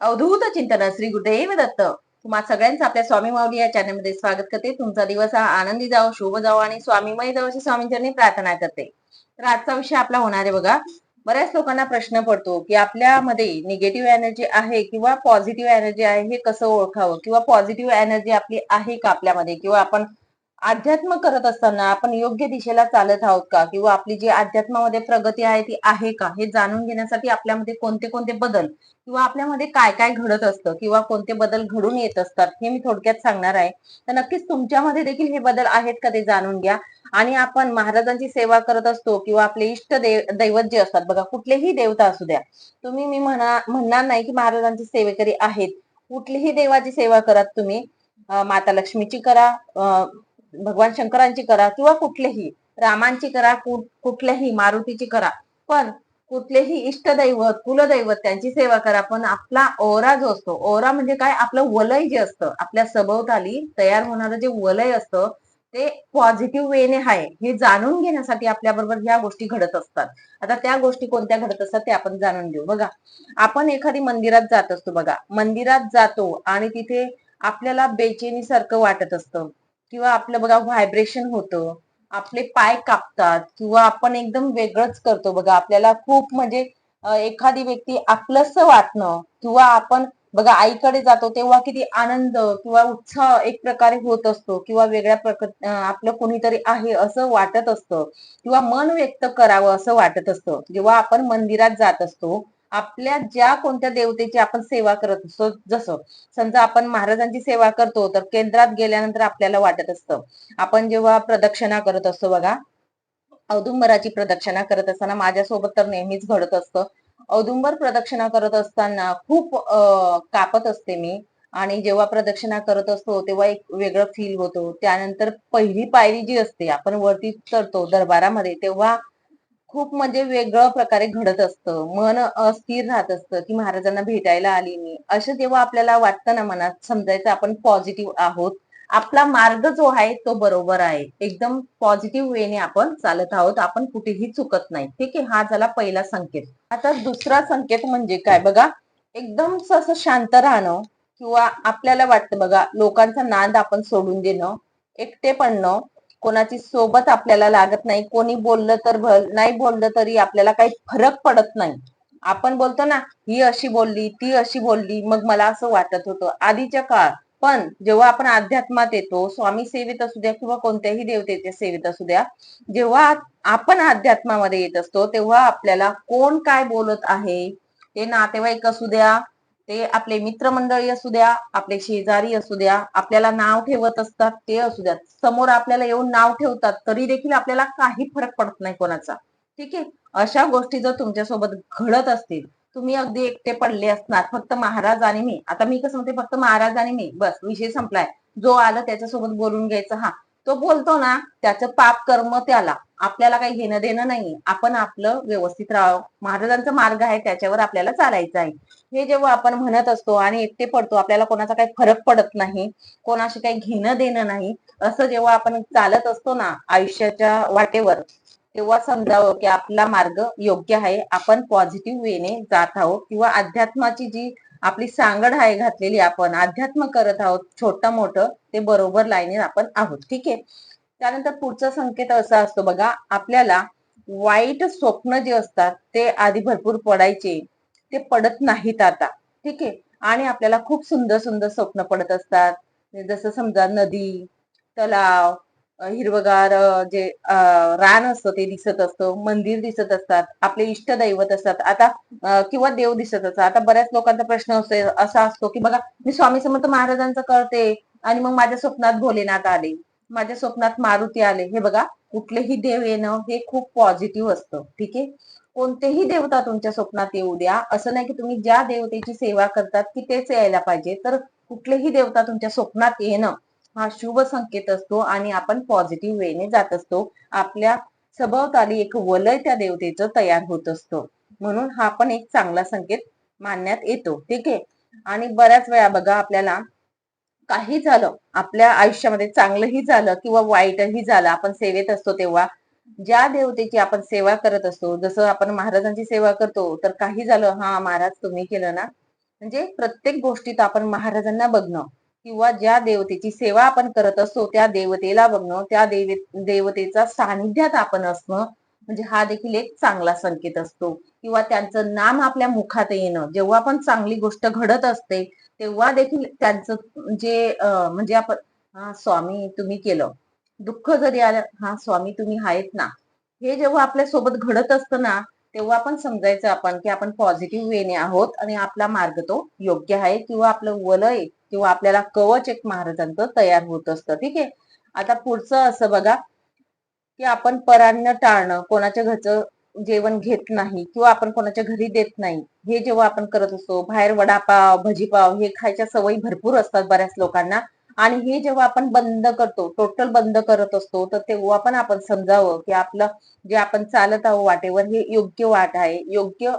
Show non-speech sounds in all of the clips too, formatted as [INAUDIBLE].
अवधूत चिंतन श्री गुरुदेव दत्त. तुम्हा सगळ्यांचं आपल्या स्वामी माऊली या चॅनलमध्ये स्वागत करते. तुमचा दिवस हा आनंदी जाओ शुभ जाओ आणि स्वामीमय जावो अशी स्वामींच्या प्रार्थना करते. तर आजचा विषय आपला होणार आहे बघा. बऱ्याच लोकांना प्रश्न पडतो की आपल्यामध्ये निगेटिव्ह एनर्जी आहे किंवा पॉझिटिव्ह एनर्जी आहे हे कसं ओळखावं? किंवा पॉझिटिव्ह एनर्जी आपली आहे का आपल्यामध्ये? किंवा आपण अध्यात्म करत असताना आपण योग्य दिशेला चालत आहोत का? किंवा आपली जी अध्यात्मामध्ये प्रगती आहे ती आहे का? हे जाणून घेण्यासाठी आपल्यामध्ये कोणते कोणते बदल किंवा आपल्यामध्ये काय काय घडत असतं किंवा कोणते बदल घडून येत असतात हे मी थोडक्यात सांगणार आहे. तर नक्कीच तुमच्यामध्ये देखील हे बदल आहेत का ते जाणून घ्या. आणि आपण महाराजांची सेवा करत असतो किंवा आपले इष्ट देव दैवत जे असतात बघा कुठलेही देवता असू द्या. तुम्ही मी म्हणा म्हणणार नाही की महाराजांची सेवेकरी आहेत. कुठलीही देवाची सेवा करा तुम्ही. माता लक्ष्मीची करा. अं, भगवान शंकरांची करा किंवा कुठलेही रामांची करा कुठल्याही मारुतीची करा. पण कुठलेही इष्टदैवत कुलदैवत त्यांची सेवा करा. पण आपला ओरा जो असतो ओरा म्हणजे काय? आपलं वलय जे असतं आपल्या सभोवताली तयार होणारं जे वलय असतं ते पॉझिटिव्ह वेने आहे. हे जाणून घेण्यासाठी आपल्या बरोबर ह्या गोष्टी घडत असतात. आता त्या गोष्टी कोणत्या घडत असतात ते आपण जाणून घेऊ. बघा आपण एखादी मंदिरात जात असतो बघा. मंदिरात जातो आणि तिथे आपल्याला बेचेनी सारखं वाटत असतं. किंवा आपलं बघा व्हायब्रेशन होतं. आपले पाय कापतात किंवा आपण एकदम वेगळंच करतो बघा. आपल्याला खूप म्हणजे एखादी व्यक्ती आपलंस वाटणं किंवा आपण बघा आईकडे जातो तेव्हा किती आनंद किंवा उत्साह एक प्रकारे होत असतो किंवा वेगळ्या प्रकार आपलं कोणीतरी आहे असं वाटत असतं किंवा मन व्यक्त करावं असं वाटत असतं. जेव्हा आपण मंदिरात जात असतो आपल्या ज्या कोणत्या देवतेची आपण सेवा करत असतो जसं समजा आपण महाराजांची सेवा करतो तर केंद्रात गेल्यानंतर आपल्याला वाटत असतं. आपण जेव्हा प्रदक्षिणा करत असतो बघा औदुंबराची प्रदक्षिणा करत असताना माझ्यासोबत तर नेहमीच घडत असतं. औदुंबर प्रदक्षिणा करत असताना खूप कापत असते मी. आणि जेव्हा प्रदक्षिणा करत असतो तेव्हा एक वेगळं फील होतो. त्यानंतर पहिली पायरी जी असते आपण वरती चढतो दरबारामध्ये तेव्हा खूप म्हणजे वेगळं प्रकारे घडत असतं. मन अस्थिर राहत असतं की महाराजांना भेटायला आली मी. असं जेव्हा आपल्याला वाटतं ना मनात समजायचं आपण पॉझिटिव्ह आहोत. आपला मार्ग जो आहे तो बरोबर आहे. एकदम पॉझिटिव्ह वेने आपण चालत आहोत. आपण कुठेही चुकत नाही. ठीक आहे? हा झाला पहिला संकेत. आता दुसरा संकेत म्हणजे काय? बघा एकदम असं शांत राहणं किंवा आपल्याला वाटतं बघा लोकांचा नाद आपण सोडून देणं एकटे पडणं कोणाची सोबत आपल्याला लागत नाही कोणी बोललं तर भल नाही बोललं तरी आपल्याला काही फरक पडत नाही. आपण बोलतो ना ही अशी बोलली ती अशी बोलली मग मला असं वाटत होतं. आधीच्या काळ पण जेव्हा आपण अध्यात्मात येतो स्वामी सेवेत असू द्या किंवा कोणत्याही देवतेच्या सेवेत असू द्या जेव्हा आपण अध्यात्मामध्ये येत असतो तेव्हा आपल्याला कोण काय बोलत आहे ते नातेवाईक असू द्या ते आपले मित्रमंडळी असू द्या आपले शेजारी असू द्या आपल्याला नाव ठेवत असतात ते असू द्या समोर आपल्याला येऊन नाव ठेवतात तरी देखील आपल्याला काही फरक पडत नाही कोणाचा. ठीक आहे? अशा गोष्टी जर तुमच्यासोबत घडत असतील तुम्ही अगदी एकटे पडले असणार फक्त महाराज आणि मी. आता मी कसं म्हणते फक्त महाराज आणि मी. बस विषय संपलाय. जो आला त्याच्यासोबत बोलून घ्यायचं. हा. तो बोलतो ना त्याचं पाप कर्म त्याला. आपल्याला काही घेणं देणं नाही आपण आपलं व्यवस्थित राहावं. महाराजांचा मार्ग आहे त्याच्यावर आपल्याला चालायचं आहे. हे जेव्हा आपण म्हणत असतो आणि एकटे पडतो आपल्याला कोणाचा काही फरक पडत नाही कोणाशी काही घेणं देणं नाही असं जेव्हा आपण चालत असतो ना आयुष्याच्या वाटेवर तेव्हा समजावं की आपला मार्ग योग्य आहे. आपण पॉझिटिव्ह वेने जात आहोत किंवा अध्यात्माची जी आपली सांगड आहे घातलेली आपण अध्यात्म करत आहोत छोटं मोठं ते बरोबर लाईनीत आपण आहोत ठीक आहे? त्यानंतर पुढचा संकेत असा असतो बघा आपल्याला वाईट स्वप्न जे असतात ते आधी भरपूर पडायचे ते पडत नाहीत आता ठीक आहे? आणि आपल्याला खूप सुंदर सुंदर स्वप्न पडत असतात जसं समजा नदी तलाव हिरवगार जे रान असतं ते दिसत असतं मंदिर दिसत असतात आपले इष्ट दैवत असतात. आता किंवा देव दिसत असतात. आता बऱ्याच लोकांचा प्रश्न असतो असा असतो की बघा मी स्वामी समर्थ महाराजांचं करते आणि मग माझ्या स्वप्नात भोलेनाथ आले माझ्या स्वप्नात मारुती आले. हे बघा कुठलेही देव येणं हे खूप पॉझिटिव्ह असतं. ठीक आहे? कोणतेही देवता तुमच्या स्वप्नात येऊ द्या. असं नाही की तुम्ही ज्या देवतेची सेवा करतात की तेच यायला पाहिजे. तर कुठलेही देवता तुमच्या स्वप्नात येणं हा शुभ संकेत असतो आणि आपण पॉझिटिव्ह वेने जात असतो. आपल्या सभोवताली एक वलय त्या देवतेचं तयार होत असतो. म्हणून हा पण एक चांगला संकेत मानण्यात येतो. ठीक आहे? आणि बऱ्याच वेळा बघा आपल्याला काही झालं आपल्या आयुष्यामध्ये चांगलंही झालं किंवा वाईटही झालं आपण सेवेत असतो तेव्हा. ज्या देवतेची आपण सेवा करत असतो जसं आपण महाराजांची सेवा करतो तर काही झालं हा महाराज तुम्ही केलं ना? म्हणजे प्रत्येक गोष्टीत आपण महाराजांना बघणं. किंवा ज्या देवतेची सेवा आपण करत असतो त्या देवतेला बघणं त्या देवे देवतेचा सानिध्यात आपण असणं म्हणजे हा देखील एक चांगला संकेत असतो. किंवा त्यांचं नाम आपल्या मुखात येणं जेव्हा पण चांगली गोष्ट घडत असते तेव्हा देखील त्यांचं जे म्हणजे आपण हा स्वामी तुम्ही केलं. दुःख जरी आलं हा स्वामी तुम्ही आहेत ना. हे जेव्हा आपल्यासोबत घडत असतं ना तेव्हा आपण समजायचं आपण की आपण पॉझिटिव्ह वेने आहोत आणि आपला मार्ग तो योग्य आहे किंवा आपलं वलय किंवा आपल्याला कवच एक महाराजांचं तयार होत असतं. ठीक आहे? आता पुढचं असं बघा की आपण परान्न टाळणं कोणाच्या घरचं जेवण घेत नाही किंवा आपण कोणाच्या घरी देत नाही हे जेव्हा आपण करत असतो बाहेर वडापाव भजीपाव हे खायच्या सवयी भरपूर असतात बऱ्याच लोकांना. आणि हे जेव्हा आपण बंद करतो टोटल बंद करत असतो तर तेव्हा पण आपण समजावं की आपलं जे आपण चालत आहोत वाटेवर हे योग्य वाट आहे. योग्य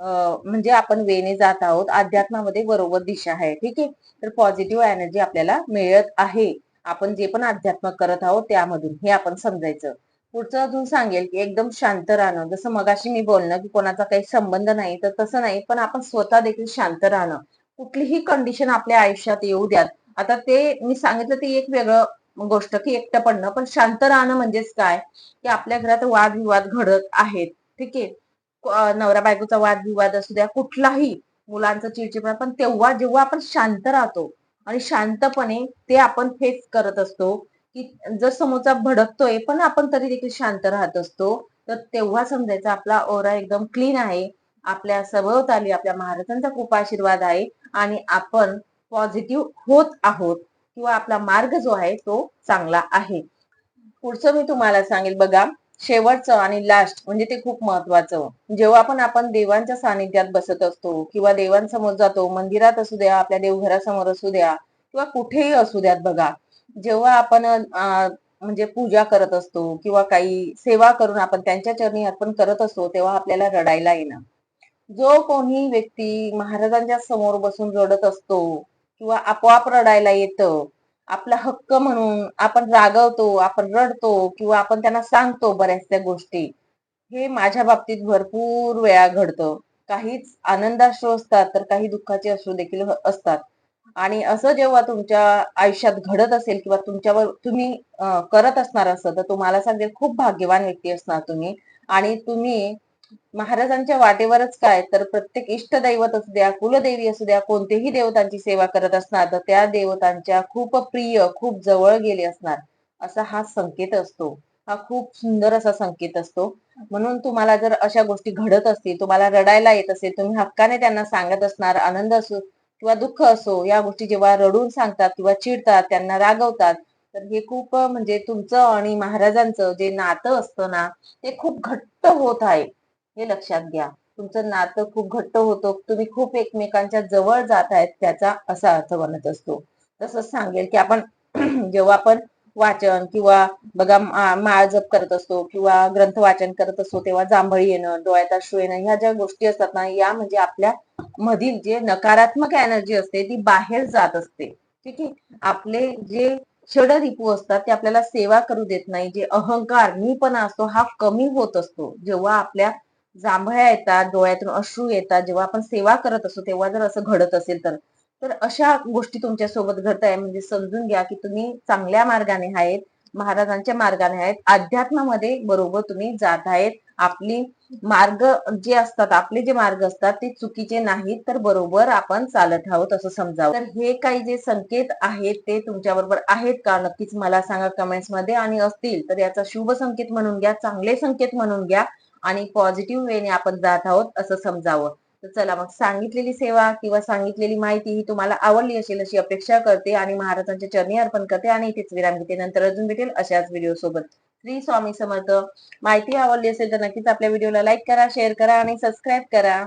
म्हणजे आपण वेने जात आहोत अध्यात्मामध्ये बरोबर दिशा आहे. ठीक आहे? तर पॉझिटिव्ह एनर्जी आपल्याला मिळत आहे. आपण जे पण अध्यात्म करत आहोत त्यामधून हे आपण समजायचं. पुढचं अजून सांगेल की एकदम शांत राहणं. जसं मगाशी मी बोलणं की कोणाचा काही संबंध नाही तर तसं नाही पण आपण स्वतः देखील शांत राहणं. कुठलीही कंडिशन आपल्या आयुष्यात येऊ द्यात. आता ते मी सांगितलं ते एक वेगळं गोष्ट की एकटं पडणं पण शांत राहणं म्हणजेच काय? की आपल्या घरात वादविवाद घडत आहेत. ठीक आहे? नवरा बायकोचा वादविवाद असू द्या कुठलाही मुलांचं चिडचिडपणा पण तेव्हा जेव्हा आपण शांत राहतो आणि शांतपणे ते आपण फेस करत असतो की जर समोरचा भडकतोय पण आपण तरी देखील शांत राहत असतो तर तेव्हा समजायचं आपला ओरा एकदम क्लीन आहे. आपल्या सभोवताली आपल्या महाराजांचा खूप आशीर्वाद आहे आणि आपण पॉझिटिव्ह होत आहोत किंवा आपला मार्ग जो आहे तो चांगला आहे. पुढचं मी तुम्हाला सांगेल बघा शेवटचं आणि लास्ट म्हणजे ते खूप महत्वाचं. जेव्हा पण आपण देवांच्या सानिध्यात बसत असतो किंवा देवांसमोर जातो मंदिरात असू द्या आपल्या देवघरासमोर असू द्या किंवा कुठेही असू द्यात बघा जेव्हा आपण म्हणजे पूजा करत असतो किंवा काही सेवा करून आपण त्यांच्या चरणी अर्पण करत असतो तेव्हा आपल्याला रडायला येणं. जो कोणी व्यक्ती महाराजांच्या समोर बसून रडत असतो किंवा आपोआप रडायला येतं. आपला हक्क म्हणून आपण रागवतो आपण रडतो किंवा आपण त्यांना सांगतो बऱ्याचशा गोष्टी. हे माझ्या बाबतीत भरपूर वेळा घडतं. काहीच आनंदाश्रू असतात तर काही दुःखाचे अश्रू देखील असतात. आणि असं जेव्हा तुमच्या आयुष्यात घडत असेल किंवा तुमच्यावर तुम्ही करत असणार असं तर तुम्हाला सांगेल खूप भाग्यवान व्यक्ती असणार तुम्ही. आणि तुम्ही महाराजांच्या वाटेवरच काय? तर प्रत्येक इष्टदैवत असू द्या कुलदेवी असू द्या कोणतेही देवतांची सेवा करत असणार तर त्या देवतांच्या खूप प्रिय खूप जवळ गेले असणार असा हा संकेत असतो. हा खूप सुंदर असा संकेत असतो. म्हणून तुम्हाला जर अशा गोष्टी घडत असतील तुम्हाला रडायला येत असेल तुम्ही हक्काने त्यांना सांगत असणार आनंद असो किंवा दुःख असो या गोष्टी जेव्हा रडून सांगतात किंवा चिडतात त्यांना रागवतात तर हे खूप म्हणजे तुमचं आणि महाराजांचं जे नातं असतं ना ते खूप घट्ट होत आहे. हे लक्षात घ्या. तुमचं नातं खूप घट्ट होतं. तुम्ही खूप एकमेकांच्या जवळ जात आहेत त्याचा असा अर्थ बनत असतो. तसंच सांगेल की आपण [CLEARS THROAT] जेव्हा आपण वाचन किंवा बघा माळ जप करत असतो किंवा ग्रंथ वाचन करत असतो तेव्हा जांभळी येणं डोळ्यात अश्रू येणं ह्या ज्या गोष्टी असतात ना या म्हणजे आपल्या मधील जे नकारात्मक एनर्जी असते ती बाहेर जात असते. ठीक आहे? आपले जे षड रिपू असतात ते आपल्याला सेवा करू देत नाही. जे अहंकार मीपणा असतो हा कमी होत असतो. जेव्हा आपल्या जांभळ्या येतात डोळ्यातून अश्रू येतात. जेव्हा आपण सेवा करत असतो तेव्हा जर असं घडत असेल तर. तर अशा गोष्टी तुमच्यासोबत घडत आहे. म्हणजे समजून घ्या की तुम्ही चांगल्या मार्गाने आहेत महाराजांच्या मार्गाने आहेत. अध्यात्मामध्ये बरोबर तुम्ही जात आहेत. आपली मार्ग जे असतात आपले जे मार्ग असतात ते चुकीचे नाहीत तर बरोबर आपण चालत आहोत असं समजावं. तर हे काही जे संकेत आहेत ते तुमच्या बरोबर आहेत का? नक्कीच मला सांगा कमेंट्समध्ये आणि असतील तर याचा शुभ संकेत म्हणून घ्या चांगले संकेत म्हणून घ्या. आणि पॉझिटिव्ह वेने आपण जात आहोत असं समजावं. तर चला मग सांगितलेली सेवा किंवा सांगितलेली माहिती ही तुम्हाला आवडली असेल अशी अपेक्षा करते आणि महाराजांच्या चरणी अर्पण करते आणि इथेच विराम घेते. नंतर अजून भेटेल अशाच व्हिडिओ सोबत. श्री स्वामी समर्थ. माहिती आवडली असेल तर नक्कीच आपल्या व्हिडिओला लाईक करा शेअर करा आणि सबस्क्राईब करा.